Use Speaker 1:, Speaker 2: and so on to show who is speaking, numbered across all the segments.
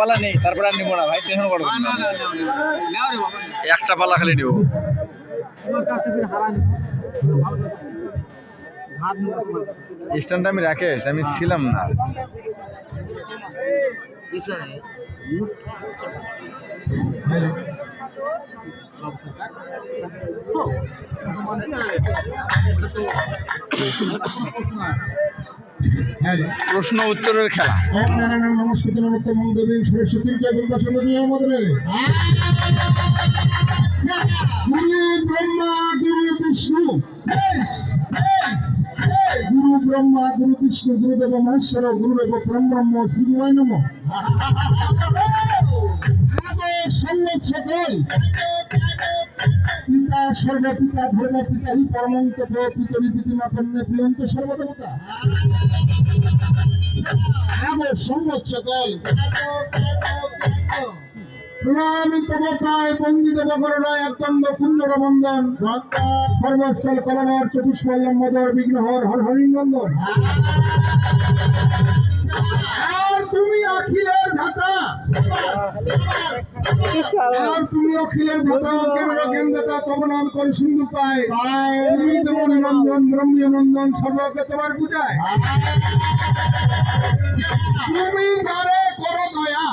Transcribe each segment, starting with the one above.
Speaker 1: পালা নেই তারপরে আর নিবো না ভাই টেনশন করো। একটা পালা খালি নিবো। স্ট্যান্ড আমি রাকেশ আমি ছিলাম না।
Speaker 2: হ্যালো
Speaker 1: প্রশ্ন উত্তরের খেলা।
Speaker 2: গুরু ব্রহ্মা গুরু বিষ্ণু। গুরুদেব মহেশ্বর গুরুদেব ব্রহ্ম শ্রী নম। সকল পিতা সর্বপিতা ধর্ম পিতা হি পরমন্ত পিতরি পিতিমা কন্যা প্রিয়ন্ত সর্বদেবতা। সকল প্রণামী তবকায় বন্দিত বকরণায় অত্যন্ত কুঞ্জর বন্দন সর্বস্থল কলমর চতুষ্পল্লম মদর বিঘ্নহর হর হরিন্দন আর তুমি অখিলের ধাতা। আর তুমি অখিলের ধাতা কেন্দ্র কেন্দ্রতা তব নাম করে সিন্ধু পায়। তুমি নন্দন, ব্রহ্মীয় সর্বকে তোমার পূজায়। তুমি যারে করো দয়া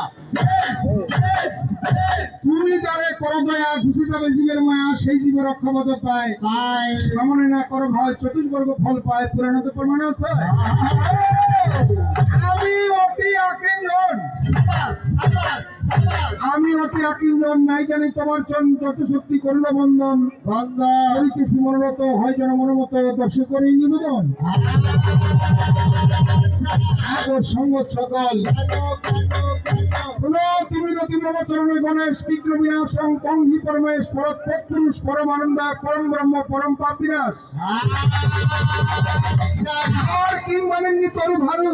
Speaker 2: তুমি যারে করো দয়া ঘুষি যাবে জীবের মায়া সেই জীবে রক্ষাবত পায়। কামনে না করো ভয় চতুর্বর্গ ফল পায় পুরাণত প্রমাণ আছে। আমি অতি নাই জানি তোমার চন যত শক্তি করল বন্ধন। করিতেছি মনোরত হয় যেন মনোমত দর্শক করি নিবেদন। সঙ্গত সকল। গণেশ পরমেশ পরত পরমানন্দা পরম ব্রহ্ম পরম পাপ বিনাশ। আর কিংবানন্দি তরু ভানু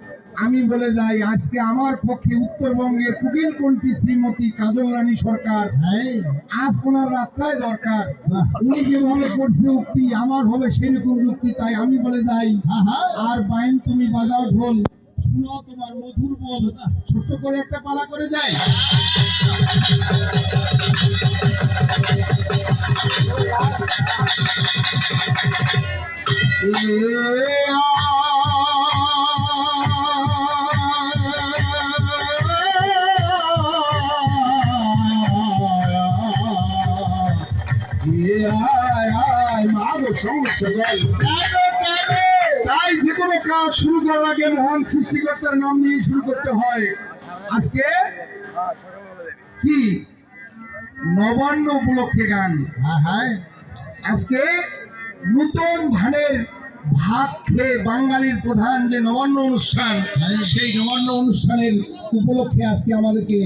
Speaker 2: আমি বলে যাই আজকে আমার পক্ষে উত্তরবঙ্গের কুকিল কণ্ঠী শ্রীমতী কাজল রানী সরকার আজ ওনার রাস্তায় দরকার। উনি যেভাবে করছে উক্তি আমার হবে সেই রকম যুক্তি তাই আমি বলে যাই আর বাইন তুমি বাজাও ঢোল শুনো তোমার মধুর বল ছোট্ট করে একটা পালা করে তাই যে কোনো কাজ শুরু করার আগে মহান সৃষ্টিকর্তার নাম নিয়ে শুরু করতে হয়। আজকে কি? নবান্ন উপলক্ষে গান। হ্যাঁ হ্যাঁ। আজকে নূতন ধানের ভাত খেয়ে বাঙালির প্রধান যে নবান্ন অনুষ্ঠান, সেই নবান্ন অনুষ্ঠানের উপলক্ষে আজকে আমাদেরকে